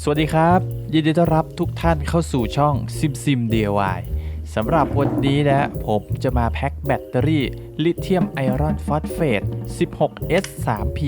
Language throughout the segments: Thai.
สวัสดีครับ ยินดีต้อนรับทุกท่านเข้าสู่ช่อง Sim Sim DIY สำหรับวันนี้นะผมจะมาแพ็คแบตเตอรี่ ลิเธียมไอรอนฟอสเฟต 16S 3P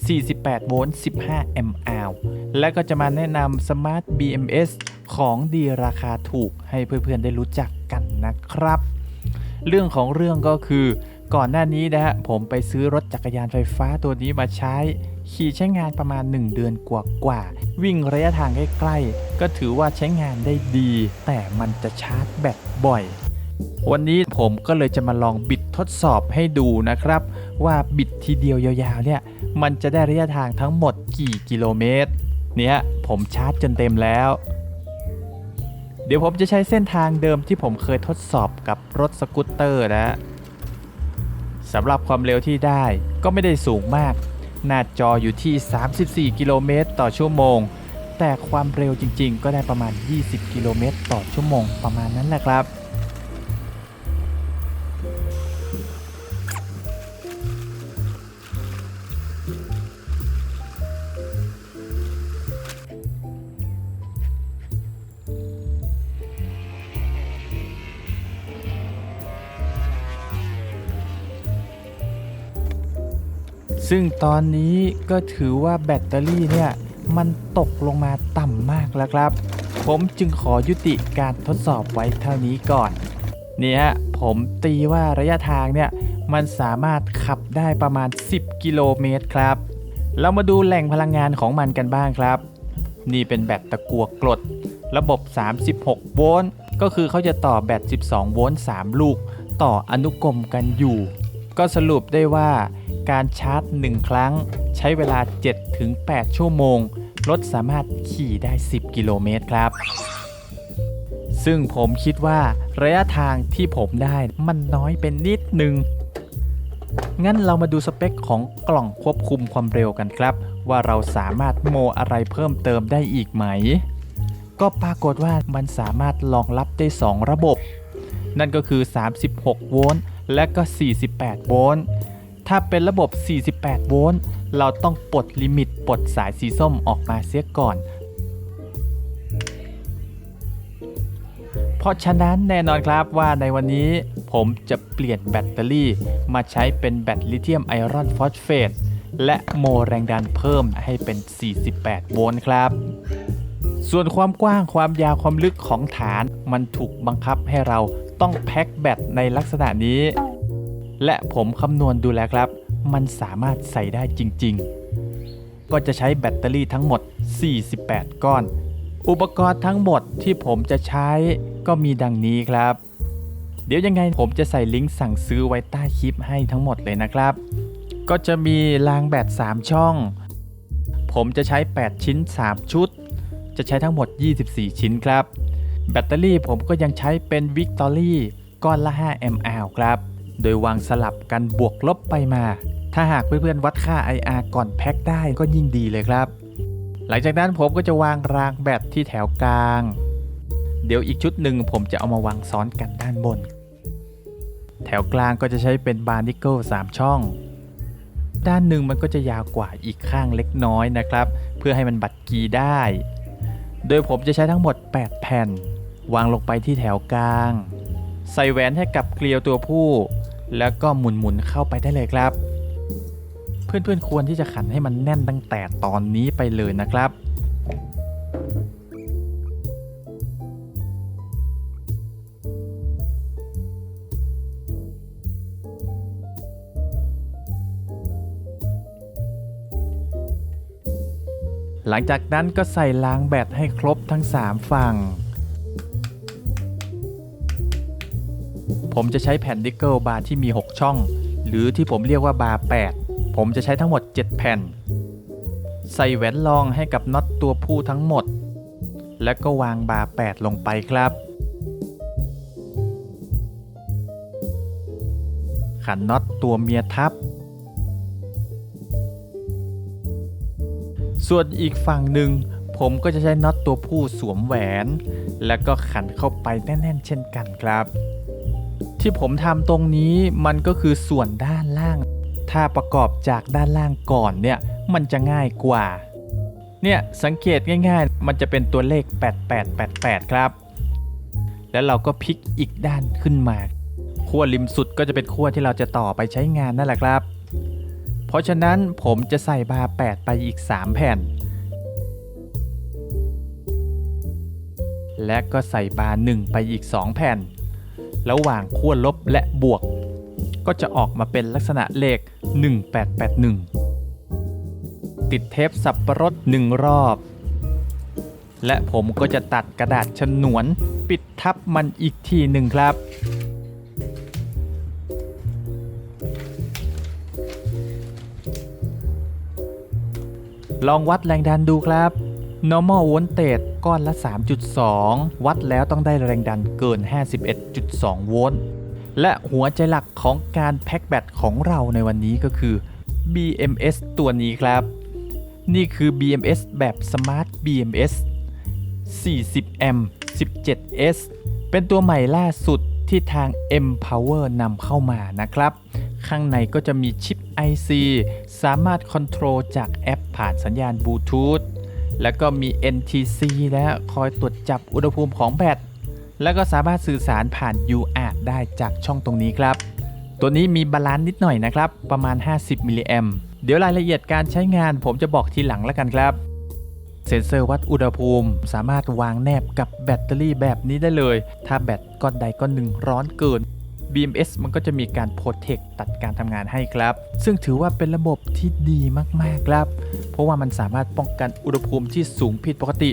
48 โวลต์ 15 mAh และก็จะมาแนะนำ Smart BMS ของดีราคาถูกให้เพื่อนๆได้รู้จักกันนะครับ เรื่องของเรื่องก็คือก่อนหน้านี้นะฮะผมไปซื้อรถจักรยานไฟฟ้าตัวนี้มาใช้ ขี่ใช้งานประมาณ 1 เดือนกว่าๆวิ่งระยะทางใกล้ๆ ก็ถือว่าใช้งานได้ดี แต่มันจะชาร์จแบตบ่อย วันนี้ผมก็เลยจะมาลองบิดทดสอบให้ดูนะครับ ว่าบิดทีเดียวยาวๆเนี่ยมันจะได้ระยะทางทั้งหมดกี่กิโลเมตร เนี่ยผมชาร์จจนเต็มแล้ว เดี๋ยวผมจะใช้เส้นทางเดิมที่ผมเคยทดสอบกับรถสกูตเตอร์นะสำหรับความเร็วที่ได้ก็ไม่ได้สูงมาก หน้าจออยู่ที่ 34 กิโลเมตรต่อชั่วโมง แต่ความเร็วจริงๆ ก็ได้ประมาณ 20 กิโลเมตรต่อชั่วโมงประมาณนั้นแหละครับ ซึ่งตอนนี้ก็ถือว่าแบตเตอรี่เนี่ยมันตกลงมาต่ำมากแล้วครับ ผมจึงขอยุติการทดสอบไว้เท่านี้ก่อนนี่ฮะผมตีว่าระยะทางเนี่ยมันสามารถขับได้ประมาณ 10 กิโลเมตรครับ เรามาดูแหล่งพลังงานของมันกันบ้างครับ นี่เป็นแบตตะกัวกรด ระบบ 36 โวลต์ ก็คือเขาจะต่อแบต 12 โวลต์ 3 ลูก ต่ออนุกรมกันอยู่ ก็สรุปได้ว่าการชาร์จ 1 ครั้ง ใช้เวลา 7-8 ชั่วโมง รถสามารถขี่ได้ 10 กิโลเมตรครับ ซึ่งผมคิดว่าระยะทางที่ผมได้มันน้อยเป็นนิดหนึ่งงั้นเรามาดูสเปคของกล่องควบคุมความเร็วกันครับ ว่าเราสามารถโมอะไรเพิ่มเติมได้อีกไหม ก็ปรากฏว่ามันสามารถรองรับได้ 2 ระบบ นั่นก็คือ 36 โวลต์ และก็ 48 โวลต์ ถ้าเป็นระบบ 48 โวลต์ เราต้องปลดลิมิตปลดสายสีส้มออกมาเสียก่อน เพราะฉะนั้นแน่นอนครับว่าในวันนี้ผมจะเปลี่ยนแบตเตอรี่ มาใช้เป็นแบตลิเธียมไอรอนฟอสเฟตและโมแรงดันเพิ่มให้เป็น 48 โวลต์ครับ ส่วนความกว้างความยาวความลึกของฐานมันถูกบังคับให้เรา ต้องแพ็คแบตในลักษณะนี้ และผมคำนวณดูแล้วครับ มันสามารถใส่ได้จริง ๆ ก็จะใช้แบตเตอรี่ทั้งหมด 48 ก้อน อุปกรณ์ทั้งหมดที่ผมจะใช้ก็มีดังนี้ครับ เดี๋ยวยังไงผมจะใส่ลิงก์สั่งซื้อไว้ใต้คลิปให้ทั้งหมดเลยนะครับ ก็จะมีรางแบต 3 ช่อง ผมจะใช้ 8 ชิ้น 3 ชุด จะใช้ทั้งหมด 24 ชิ้นครับ แบตเตอรี่ผมก็ยังใช้เป็น Victory ก้อนละ 5 mAh ครับ โดยวางสลับกันบวกลบไปมา ถ้าหากเพื่อนๆวัดค่า IR ก่อนแพ็คได้ก็ยิ่งดีเลยครับ หลังจากนั้นผมก็จะวางรางแบตที่แถวกลาง เดี๋ยวอีกชุดหนึ่งผมจะเอามาวางซ้อนกันด้านบน แถวกลางก็จะใช้เป็นบาร์นิเกิล3 ช่อง ด้านหนึ่งมันก็จะยาวกว่าอีกข้างเล็กน้อยนะครับ เพื่อให้มันบัดกีได้ โดยผมจะใช้ทั้งหมด 8 แผ่น วางลงไปที่แถวกลาง ใส่แหวนให้กับเกลียวตัวผู้ แล้วก็หมุนๆเข้าไปได้เลยครับ เพื่อนๆควรที่จะขันให้มันแน่นตั้งแต่ตอนนี้ไปเลยนะครับหลังจากนั้นก็ใส่ล้างแบตให้ครบทั้ง 3 ฝั่ง ผมจะใช้แผ่นดิกเกิลบาร์ที่มี 6 ช่อง หรือที่ผมเรียกว่าบาร์8ผมจะใช้ทั้งหมด 7 แผ่น ใส่แหวนรองให้กับน็อตตัวผู้ทั้งหมด แล้วก็วางบาร์8ลงไปครับ ขันน็อตตัวเมียทับ ส่วนอีกฝั่งหนึ่งผมก็จะใช้น็อตตัวผู้สวมแหวน แล้วก็ขันเข้าไปแน่นๆ เช่นกันครับ ที่ผมทำตรงนี้มันก็คือส่วนด้านล่าง ถ้าประกอบจากด้านล่างก่อนเนี่ยมันจะง่ายกว่า เนี่ยสังเกตง่ายๆ มันจะเป็นตัวเลข 8888 ครับ แล้วเราก็พลิกอีกด้านขึ้นมาขั้วริมสุดก็จะเป็นขั้วที่เราจะต่อไปใช้งานนั่นแหละครับ เพราะฉะนั้นผมจะใส่บาร์8ไปอีก 3 แผ่น และก็ใส่บาร์1ไปอีก 2 แผ่น ระหว่างขั้วลบและบวก ก็จะออกมาเป็นลักษณะเลข 1881 ติดเทปสับประรดหนึ่งรอบ และผมก็จะตัดกระดาษฉนวน ปิดทับมันอีกทีหนึ่งครับลองวัดแรงดันดูครับ normal voltage ก้อนละ 3.2 วัดแล้วต้องได้แรงดันเกิน 51.2 โวลต์ และหัวใจหลักของการแพ็กแบตของเราในวันนี้ก็คือ BMS ตัวนี้ครับ นี่คือ BMS แบบ Smart BMS 40แอมป์ 17S เป็นตัวใหม่ล่าสุดที่ทาง M Power นำเข้ามานะครับ ข้างในก็จะมีชิป IC สามารถคอนโทรลจากแอปผ่านสัญญาณบลูทูธ แล้วก็มี NTC และคอยตรวจจับอุณหภูมิของแบต แล้วก็สามารถสื่อสารผ่าน UART ได้จากช่องตรงนี้ครับ ตัวนี้มีบาลานซ์นิดหน่อยนะครับ ประมาณ 50 มิลลิแอมเดี๋ยวรายละเอียดการใช้งานผมจะบอกทีหลังแล้วกันครับ เซ็นเซอร์วัดอุณหภูมิ สามารถวางแนบกับแบตเตอรี่แบบนี้ได้เลย ถ้าแบตก้อนใดก้อนหนึ่งร้อนเกิน BMS มันก็จะมีการโปรเทคตัดการทำงานให้ครับ ซึ่งถือว่าเป็นระบบที่ดีมากๆครับ เพราะว่ามันสามารถป้องกันอุณหภูมิที่สูงผิดปกติ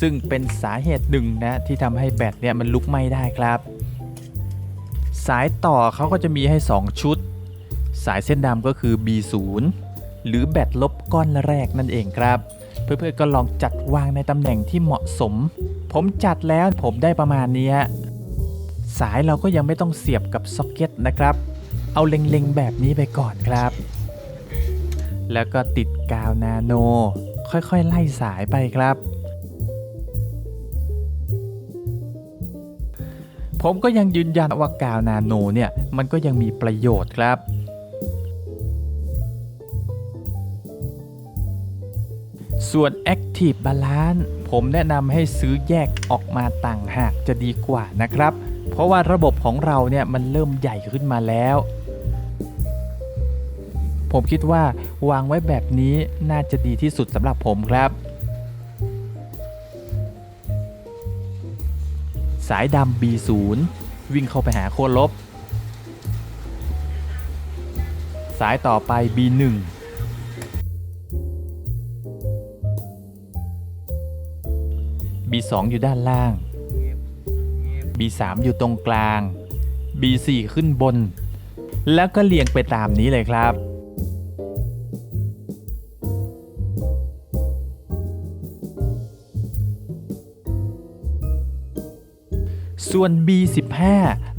ซึ่งเป็นสาเหตุหนึ่งนะที่ทำให้แบตเนี่ยมันลุกไหม้ได้ครับ สายต่อเขาก็จะมีให้ 2 ชุด สายเส้นดำก็คือ B0 หรือแบตลบก้อนแรกนั่นเองครับ เพื่อนๆก็ลองจัดวางในตำแหน่งที่เหมาะสม ผมจัดแล้วผมได้ประมาณนี้ฮะ สายเราก็ยังไม่ต้องเสียบกับซ็อกเก็ตนะครับ เอาเล็งๆแบบนี้ไปก่อนครับ แล้วก็ติดกาวนาโน ค่อยๆ ไล่สายไปครับ ผมก็ยังยืนยันว่ากาวนาโนเนี่ย มันก็ยังมีประโยชน์ครับส่วน Active Balance ผมแนะนำให้ซื้อแยกออกมาต่างหากจะดีกว่านะครับ เพราะว่าระบบของเราเนี่ยมันเริ่มใหญ่ขึ้นมาแล้ว ผมคิดว่าวางไว้แบบนี้น่าจะดีที่สุดสำหรับผมครับ สายดำ B0 วิ่งเข้าไปหาโคลบ สายต่อไป B1 B2 อยู่ด้านล่าง B3 อยู่ตรงกลาง B4 ขึ้นบน แล้วก็เรียงไปตามนี้เลยครับ ส่วน B15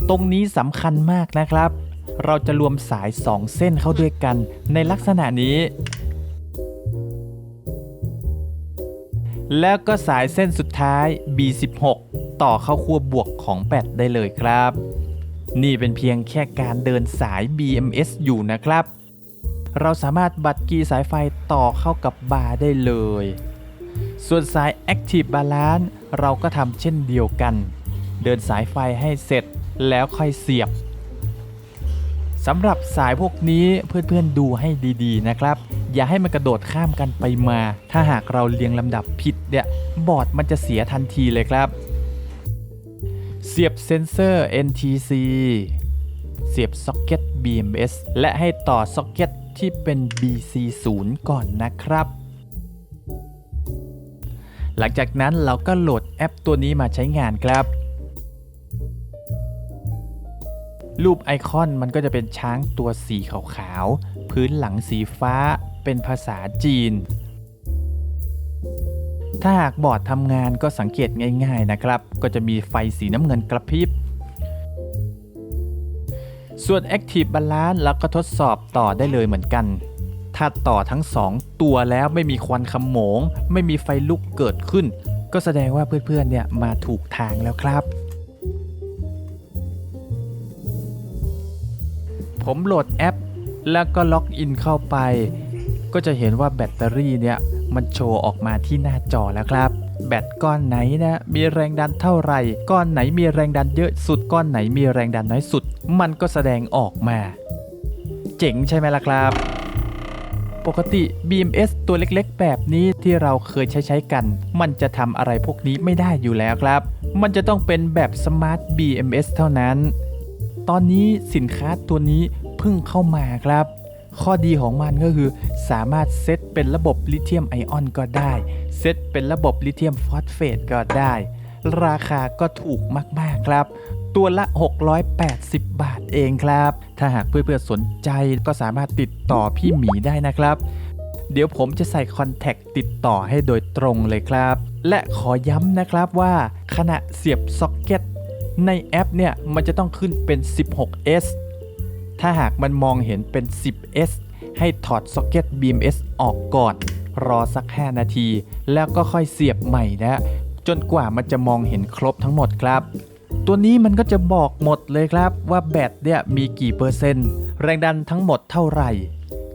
ตรงนี้สำคัญมากนะครับ เราจะรวมสาย 2 เส้นเข้าด้วยกันในลักษณะนี้แล้วก็สายเส้นสุดท้าย B16 ต่อเข้าขั้วบวกของแบตได้เลยครับ นี่เป็นเพียงแค่การเดินสาย BMS อยู่นะครับ เราสามารถบัดกีสายไฟต่อเข้ากับบาร์ได้เลย ส่วนสาย Active Balance เราก็ทำเช่นเดียวกัน เดินสายไฟให้เสร็จแล้วค่อยเสียบสำหรับสายพวกนี้เพื่อนๆดูให้ดีๆนะครับ อย่าให้มันกระโดดข้ามกันไปมา ถ้าหากเราเรียงลำดับผิดเนี่ยบอร์ดมันจะเสียทันทีเลยครับ เสียบเซนเซอร์ NTC เสียบซ็อกเก็ต BMS และให้ต่อซ็อกเก็ตที่เป็น BC0 ก่อนนะครับ หลังจากนั้นเราก็โหลดแอปตัวนี้มาใช้งานครับ รูปไอคอนมันก็จะเป็นช้างตัวสีขาวๆ พื้นหลังสีฟ้าเป็นภาษาจีน ถ้าหากบอร์ดทำงานก็สังเกตง่าย ๆนะครับ ก็จะมีไฟสีน้ำเงินกระพริบ ส่วน Active Balance เราก็ทดสอบต่อได้เลยเหมือนกัน ถ้าต่อทั้ง 2 ตัวแล้วไม่มีควันขโมง ไม่มีไฟลุกเกิดขึ้น ก็แสดงว่าเพื่อนๆเนี่ยมาถูกทางแล้วครับผมโหลดแอป แล้วก็ล็อกอินเข้าไป ก็จะเห็นว่าแบตเตอรี่เนี่ย มันโชว์ออกมาที่หน้าจอแล้วครับ แบตก้อนไหนนะมีแรงดันเท่าไหร่ ก้อนไหนมีแรงดันเยอะสุดก้อนไหนมีแรงดันน้อยสุด มันก็แสดงออกมา เจ๋งใช่ไหมล่ะครับปกติ BMS ตัวเล็กๆ แบบนี้ที่เราเคยใช้ใช้กัน มันจะทำอะไรพวกนี้ไม่ได้อยู่แล้วครับ มันจะต้องเป็นแบบ Smart BMS เท่านั้น ตอนนี้สินค้าตัวนี้เพิ่งเข้ามาครับ ข้อดีของมันก็คือสามารถเซตเป็นระบบลิเธียมไอออนก็ได้ เซตเป็นระบบลิเธียมฟอสเฟตก็ได้ ราคาก็ถูกมาก ๆ ครับ ตัวละ 680 บาทเองครับ ถ้าหากเพื่อนๆสนใจก็สามารถติดต่อพี่หมีได้นะครับ เดี๋ยวผมจะใส่คอนแทคติดต่อให้โดยตรงเลยครับ และขอย้ำนะครับว่าขณะเสียบซ็อกเก็ตในแอปเนี่ยมันจะต้องขึ้นเป็น 16S ถ้าหากมันมองเห็นเป็น 10S ให้ถอดซ็อกเก็ต BMS ออกก่อน รอสัก 5 นาที แล้วก็ค่อยเสียบใหม่นะจนกว่ามันจะมองเห็นครบทั้งหมดครับ ตัวนี้มันก็จะบอกหมดเลยครับว่าแบตเนี่ยมีกี่เปอร์เซ็นต์ แรงดันทั้งหมดเท่าไหร่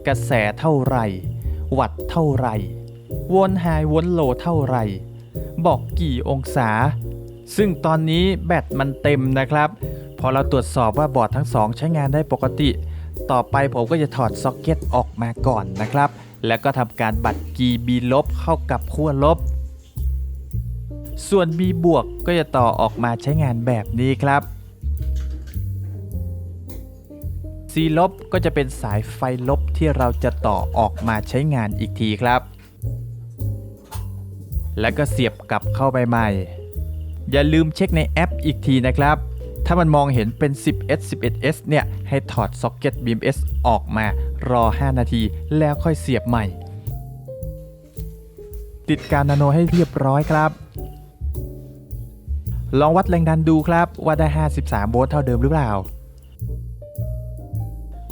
กระแสเท่าไหร่ วัตต์เท่าไหร่วนไฮวนโลเท่าไหร่ บอกกี่องศา ซึ่งตอนนี้แบตมันเต็มนะครับ พอเราตรวจสอบว่าบอร์ดทั้งสองใช้งานได้ปกติ ต่อไปผมก็จะถอดซ็อกเก็ตออกมาก่อนนะครับ แล้วก็ทำการบัตร GB ลบเข้ากับขั้วลบ ส่วน B บวกก็จะต่อออกมาใช้งานแบบนี้ครับ C ลบก็จะเป็นสายไฟลบที่เราจะต่อออกมาใช้งานอีกทีครับ แล้วก็เสียบกลับเข้าไปใหม่ อย่าลืมเช็คในแอปอีกทีนะครับ ถ้ามันมองเห็นเป็น 10S 11S เนี่ย ให้ถอดซ็อกเก็ต BMS ออกมารอ 5 นาทีแล้วค่อยเสียบใหม่ ติดการนาโนให้เรียบร้อยครับ ลองวัดแรงดันดูครับว่าได้ 53 โวลต์เท่าเดิมหรือเปล่า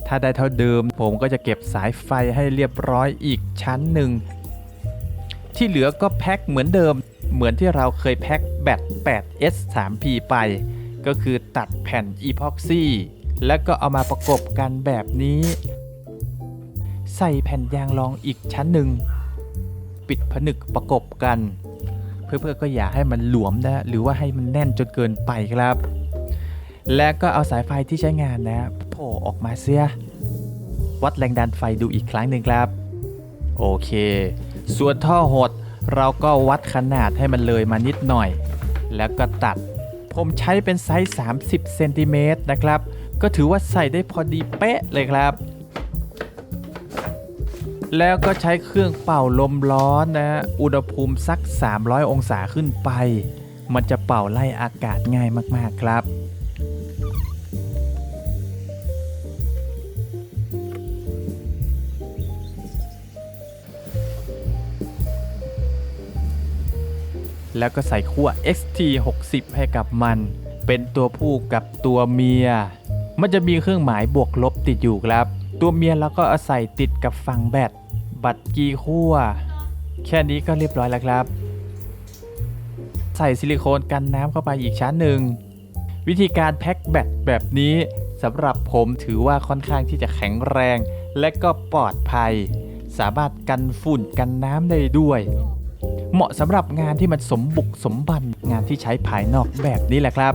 ถ้าได้เท่าเดิม ผมก็จะเก็บสายไฟให้เรียบร้อยอีกชั้นหนึ่ง ที่เหลือก็แพ็คเหมือนเดิม เหมือนที่เราเคยแพ็คแบต 8S 3P ไป ก็คือตัดแผ่นอีพ็อกซี่แล้วก็เอามาประกบกันแบบนี้ ใส่แผ่นยางรองอีกชั้นหนึ่ง ปิดผนึกประกบกัน เพื่อๆก็อย่าให้มันหลวมนะหรือว่าให้มันแน่นจนเกินไปครับ และก็เอาสายไฟที่ใช้งานนะโผล่ออกมาเสีย วัดแรงดันไฟดูอีกครั้งหนึ่งครับ โอเค ส่วนท่อหดเราก็วัดขนาดให้มันเลยมานิดหน่อย แล้วก็ตัด ผมใช้เป็นไซส์ 30เซนติเมตรนะครับ ก็ถือว่าใส่ได้พอดีเป๊ะเลยครับ แล้วก็ใช้เครื่องเป่าลมร้อนนะ อุณหภูมิสัก 300 องศาขึ้นไป มันจะเป่าไล่อากาศง่ายมากๆครับ แล้วก็ใส่ขั้ว XT 60 ให้กับมัน เป็นตัวผู้กับตัวเมีย มันจะมีเครื่องหมายบวกลบติดอยู่ครับ ตัวเมียเราก็เอาใส่ติดกับฝั่งแบต บัตรกีขั้ว แค่นี้ก็เรียบร้อยแล้วครับ ใส่ซิลิโคนกันน้ำเข้าไปอีกชั้นหนึ่ง วิธีการแพ็คแบตแบบนี้สำหรับผมถือว่าค่อนข้างที่จะแข็งแรง และก็ปลอดภัย สามารถกันฝุ่นกันน้ำได้ด้วย เหมาะสำหรับงานที่มันสมบุกสมบันงานที่ใช้ภายนอกแบบนี้แหละครับ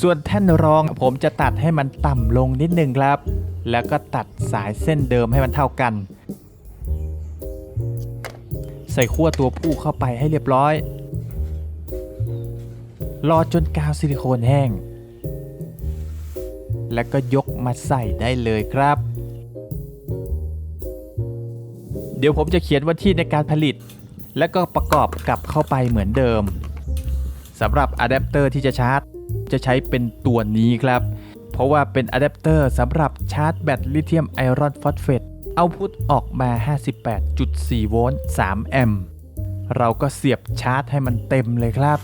ส่วนแท่นรองผมจะตัดให้มันต่ำลงนิดนึงครับ แล้วก็ตัดสายเส้นเดิมให้มันเท่ากัน ใส่ขั้วตัวผู้เข้าไปให้เรียบร้อย รอจนกาวซิลิโคนแห้ง แล้วก็ยกมาใส่ได้เลยครับเดี๋ยวผมจะเขียนวันที่ในการผลิต แล้วก็ประกอบกลับเข้าไปเหมือนเดิมสำหรับอะแดปเตอร์ที่จะชาร์จ จะใช้เป็นตัวนี้ครับ เพราะว่าเป็นอะแดปเตอร์สำหรับชาร์จแบตลิเธียมไอรอนฟอสเฟตเอาพุทออกมา 58.4 โวลต์ 3 แอมป์ เราก็เสียบชาร์จให้มันเต็มเลยครับ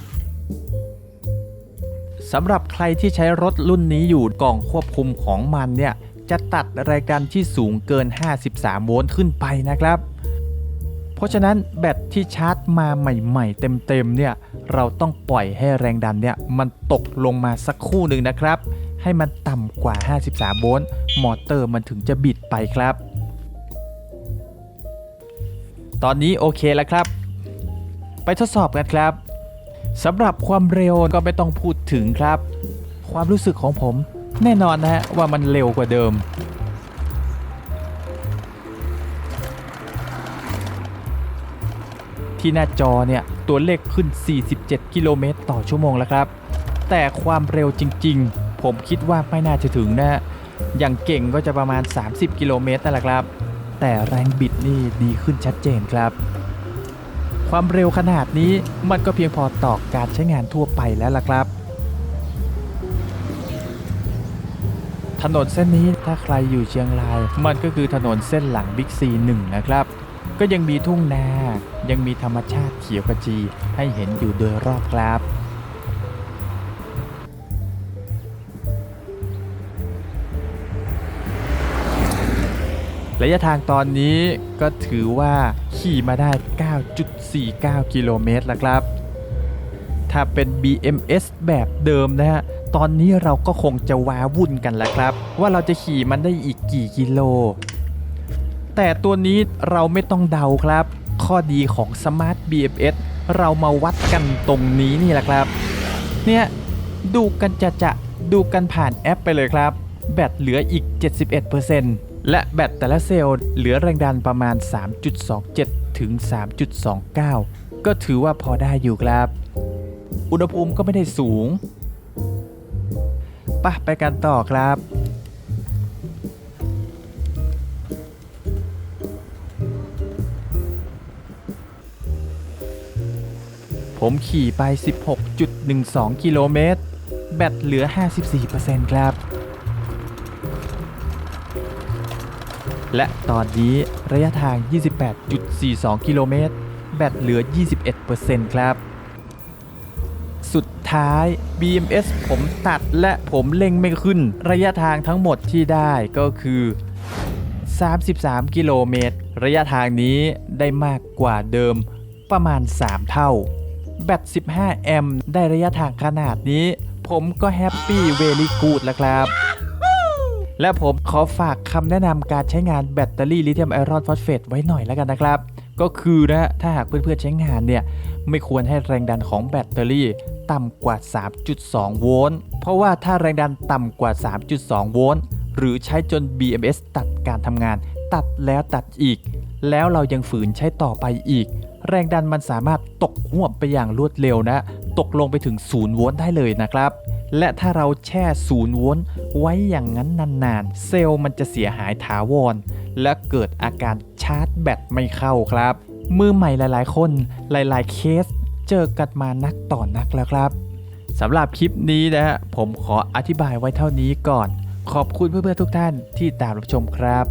สำหรับใครที่ใช้รถรุ่นนี้อยู่กล่องควบคุมของมันเนี่ย จะตัดรายการที่สูงเกิน 53 โวลต์ขึ้นไปนะครับ เพราะฉะนั้นแบตที่ชาร์จมาใหม่ ๆ เต็มๆเนี่ยเราต้องปล่อยให้แรงดันเนี่ยมันตกลงมาสักคู่หนึ่งนะครับ ให้มันต่ำกว่า 53 โวลต์มอเตอร์มันถึงจะบิดไปครับ ตอนนี้โอเคแล้วครับ ไปทดสอบกันครับสำหรับความเร็วก็ไม่ต้องพูดถึงครับ ความรู้สึกของผมแน่นอนนะฮะว่ามันเร็วกว่าเดิม ที่หน้าจอเนี่ยตัวเลขขึ้น 47 กิโลเมตรต่อชั่วโมงแล้วครับ แต่ความเร็วจริงๆ ผมคิดว่าไม่น่าจะถึงนะอย่างเก่งก็จะประมาณ 30 กิโลเมตรนั่นแหละครับ แต่แรงบิดนี่ดีขึ้นชัดเจนครับ ความเร็วขนาดนี้มันก็เพียงพอต่อการใช้งานทั่วไปแล้วล่ะครับ ถนนเส้นนี้ถ้าใครอยู่เชียงราย มันก็คือถนนเส้นหลังบิ๊กซีหนึ่งนะครับ ก็ยังมีทุ่งนา ยังมีธรรมชาติเขียวขจีให้เห็นอยู่โดยรอบครับระยะทางตอนนี้ก็ถือว่าขี่มาได้ 9.49 กิโลเมตรแล้วครับ ถ้าเป็น BMS แบบเดิมนะฮะ ตอนนี้เราก็คงจะว้าวุ่นกันแล้วครับ ว่าเราจะขี่มันได้อีกกี่กิโล แต่ตัวนี้เราไม่ต้องเดาครับ ข้อดีของ Smart BMS เรามาวัดกันตรงนี้นี่แหละครับ เนี่ย ดูกันจะจะดูกันผ่านแอปไปเลยครับ แบตเหลืออีก 71%และแบตแต่ละเซลล์เหลือแรงดันประมาณ 3.27 ถึง 3.29 ก็ถือว่าพอได้อยู่ครับ อุณหภูมิก็ไม่ได้สูงปะไปกันต่อครับ ผมขี่ไป 16.12 กิโลเมตร แบตเหลือ 54%ครับ และตอนนี้ระยะทาง 28.42 กิโลเมตร แบตเหลือ 21%ครับ สุดท้าย BMS ผมตัดและผมเล็งไม่ขึ้น ระยะทางทั้งหมดที่ได้ก็คือ 33 กิโลเมตร ระยะทางนี้ได้มากกว่าเดิมประมาณ 3 เท่า แบต 15 แอมป์ได้ระยะทางขนาดนี้ ผมก็แฮปปี้เวลี่กูดแล้วครับ และผมขอฝากคำแนะนำการใช้งานแบตเตอรี่ลิเธียมไอรอนฟอสเฟตไว้หน่อยแล้วกันนะครับ ก็คือนะถ้าหากเพื่อนๆใช้งานเนี่ย ไม่ควรให้แรงดันของแบตเตอรี่ต่ำกว่า 3.2 โวลต์ เพราะว่าถ้าแรงดันต่ำกว่า 3.2 โวลต์ หรือใช้จน BMS ตัดการทำงาน ตัดแล้วตัดอีก แล้วเรายังฝืนใช้ต่อไปอีก แรงดันมันสามารถตกหวบไปอย่างรวดเร็วนะ ตกลงไปถึง0โวลต์ได้เลยนะครับ และถ้าเราแช่0โวลต์ไว้อย่างนั้นนานๆ เซลล์มันจะเสียหายถาวร และเกิดอาการชาร์จแบตไม่เข้าครับ มือใหม่หลายๆ คนหลายๆ เคส เจอกันมานักต่อนนักแล้วครับสำหรับคลิปนี้นะฮะผมขออธิบายไว้เท่านี้ก่อน ขอบคุณเพื่อนๆทุกท่านที่ตามรับชมครับ